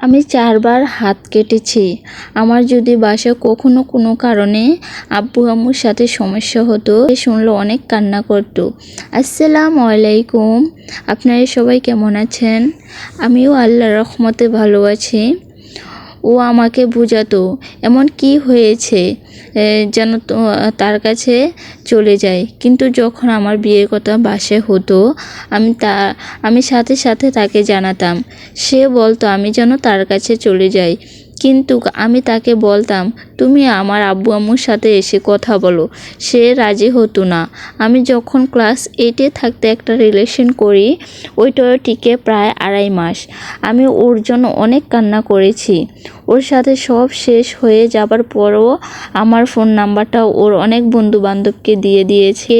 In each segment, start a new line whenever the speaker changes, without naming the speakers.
আমি চারবার হাত কেটেছি। আমার যদি বাসায় কখনো কোনো কারণে আব্বু আম্মুর সাথে সমস্যা হতো, সে শুনলে অনেক কান্না করত। আসসালাম আলাইকুম। আপনারা সবাই কেমন আছেন? আমিও আল্লাহ রহমতে ভালো আছি। ও আমাকে বোঝাতো, এমন কি হয়েছে যেন তার কাছে চলে যায়। কিন্তু যখন আমার বিয়ের কথা বাসে হতো, আমি তা, আমি সাথে সাথে তাকে জানাতাম। সে বলতো, আমি যেন তার কাছে চলে যাই। কিন্তু আমি তাকে বলতাম, তুমি আমার আব্বু আম্মুর সাথে এসে কথা বলো, সে রাজি হতো না। আমি যখন ক্লাস এইটে থাকতে একটা রিলেশন করি ওইটা টিকে প্রায় আড়াই মাস। আমি ওর জন্য অনেক কান্না করেছি। ওর সাথে সব শেষ হয়ে যাবার পরও আমার ফোন নাম্বারটা ওর অনেক বন্ধু বান্ধবকে দিয়ে দিয়েছে।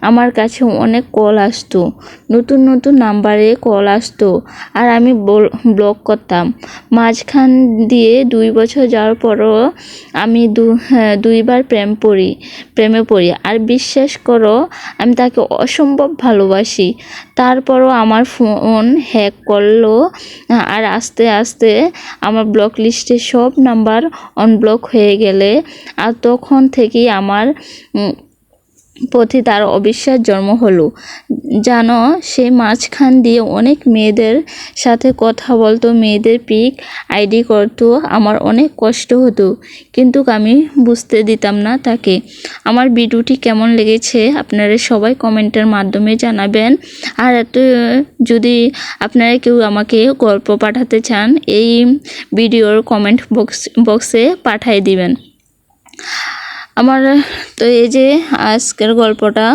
আমার কাছে অনেক কল আসতো। নতুন নতুন নাম্বারে কল আসতো আর আমি বল- ব্লক করতাম। মাঝখান দিয়ে দুই বছর যাওয়ার পরও আমি দু হ্যাঁ, দুইবার প্রেম পড়ি প্রেমে পড়ি। আর বিশ্বাস করো আমি তাকে অসম্ভব ভালোবাসি। তারপরও আমার ফোন হ্যাক করল আর আস্তে আস্তে আমার ব্লক লিস্টে সব নাম্বার অনব্লক হয়ে গেলে। আর তখন থেকেই আমার প্রতি তার অবিশ্বাস জন্ম হলো। জানো, সে মাঝখান দিয়ে অনেক মেয়েদের সাথে কথা বলতো, মেয়েদের পিক আইডি করতো, আমার অনেক কষ্ট হতো। কিন্তু আমি বুঝতে দিতাম না তাকে। আমার ভিডিওটি কেমন লেগেছে আপনারা সবাই কমেন্টের মাধ্যমে জানাবেন। আর এত, যদি আপনারা কেউ আমাকে গল্প পাঠাতে চান, এই ভিডিওর কমেন্ট বক্স, বক্সে পাঠিয়ে দিবেন। আমার, তো এই যে আজকের গল্পটা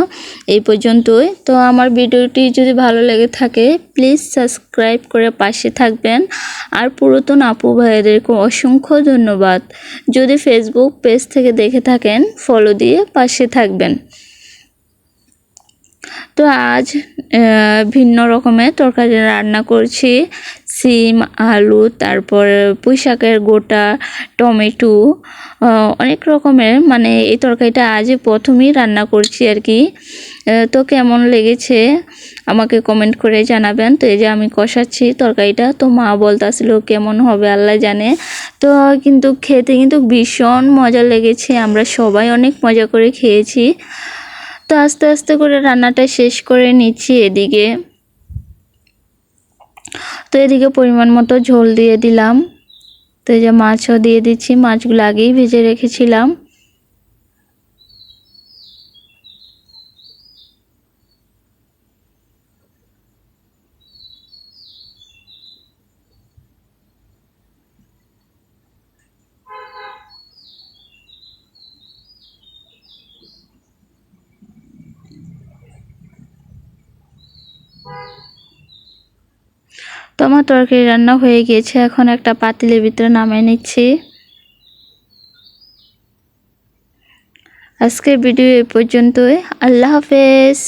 এই পর্যন্তই। তো আমার ভিডিওটি যদি ভালো লেগে থাকে প্লিজ সাবস্ক্রাইব করে পাশে থাকবেন। আর পুরাতন আপু ভাইয়াদেরকে অসংখ্য ধন্যবাদ। যদি ফেসবুক পেজ থেকে দেখে থাকেন ফলো দিয়ে পাশে থাকবেন। তো আজ ভিন্ন রকমের তরকারি রান্না করছি। সিম, আলু, তারপর পুঁই শাকের গোটা, টমেটো অনেক রকমের। মানে এই তরকারিটা আজ প্রথমেই রান্না করছি আর কি। তো কেমন লেগেছে আমাকে কমেন্ট করে জানাবেন। তো এই যে আমি কষাচ্ছি তরকারিটা, তো মা বলতেছিল কেমন হবে আল্লাহ জানে। তো কিন্তু খেতে কিন্তু ভীষণ মজা লেগেছে, আমরা সবাই অনেক মজা করে খেয়েছি। তো আস্তে আস্তে করে রান্নাটা শেষ করে নিচ্ছি এদিকে। তো এদিকে পরিমাণ মতো ঝোল দিয়ে দিলাম। তো এই যে মাছও দিয়ে দিচ্ছি, মাছগুলো আগেই ভেজে রেখেছিলাম। আমার তরকারি রান্না হয়ে গিয়েছে, এখন একটা পাতিলের ভিতরে নামিয়ে নিচ্ছি। আজকের ভিডিও এ পর্যন্তই। আল্লাহ হাফেজ।